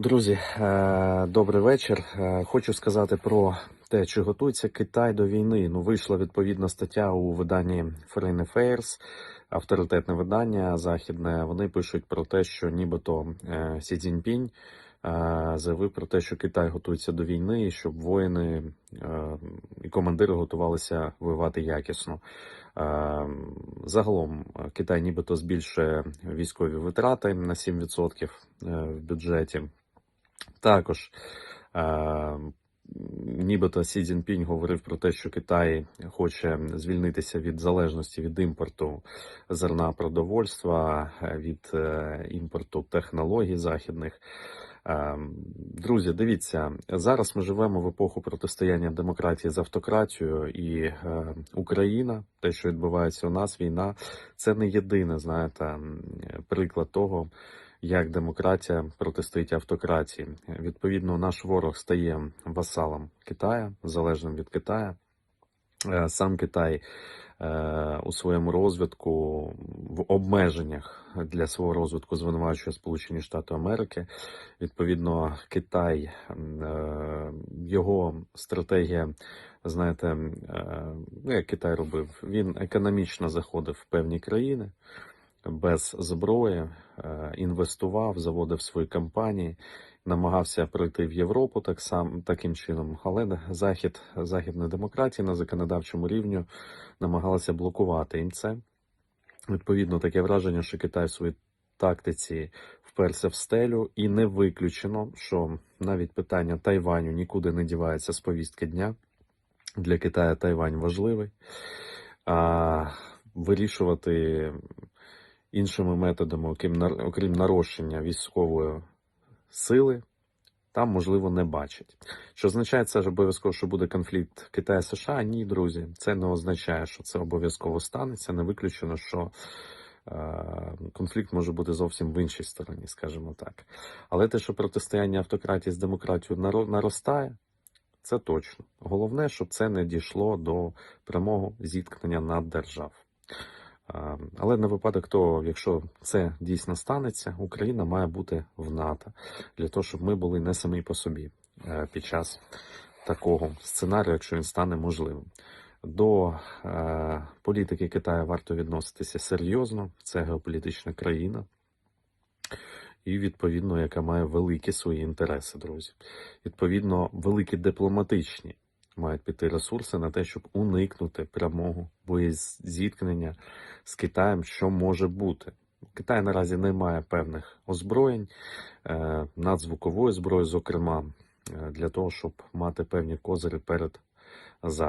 Друзі, е, добрий вечір. Е, Хочу сказати про те, чи готується Китай до війни. Ну, вийшла відповідна стаття у виданні Foreign Affairs, авторитетне видання західне. Вони пишуть про те, що нібито е, Сі Цзіньпінь заявив про те, що Китай готується до війни, і щоб воїни і командири готувалися воювати якісно. Загалом Китай нібито збільшує військові витрати на 7% е, в бюджеті. Також е, нібито Сі Цзіньпінь говорив про те, що Китай хоче звільнитися від залежності від імпорту зерна продовольства, е, від е, імпорту технологій західних. Е, Друзі, дивіться, зараз ми живемо в епоху протистояння демократії з автократією, і Україна, те, що відбувається у нас, війна, це не єдине, знаєте, приклад того, як демократія протистоїть автократії. Відповідно, наш ворог стає васалом Китая, залежним від Китая. Е, Сам Китай е, у своєму розвитку в обмеженнях для свого розвитку звинувачує Сполучені Штати Америки. Відповідно, Китай е, його стратегія, знаєте, ну як Китай робив, він економічно заходив в певні країни без зброї, е, інвестував, заводив свої компанії, намагався пройти в Європу так сам таким чином. Але захід західної демократії на законодавчому рівні намагалася блокувати їм це. Відповідно, таке враження, що Китай в своїй тактиці вперся в стелю, і не виключено, що навіть питання Тайваню нікуди не дівається з повістки дня. Для Китаю Тайвань важливий. А вирішувати іншими методами, окрім, окрім нарощення військової сили, там, можливо, не бачать. Що означає це ж обов'язково, що буде конфлікт Китаю США? Ні, друзі, це не означає, що це обов'язково станеться. Не виключено, що е, конфлікт може бути зовсім в іншій стороні, скажімо так. Але те, що протистояння автократії з демократією наро- наростає, це точно. Головне, щоб це не дійшло до прямого зіткнення наддержав. Е, Але на випадок того, якщо це дійсно станеться, Україна має бути в НАТО для того, щоб ми були не самі по собі е, під час такого сценарію, якщо він стане можливим. До е, політики Китаю варто відноситися серйозно. Це геополітична країна, і відповідно, яка має великі свої інтереси, друзі. Відповідно, великі дипломатичні мають піти ресурси на те, щоб уникнути прямого боєзіткнення з Китаєм, що може бути. Китай наразі не має певних озброєнь, е, надзвукової зброї, зокрема, е, для того, щоб мати певні козири перед Заходом.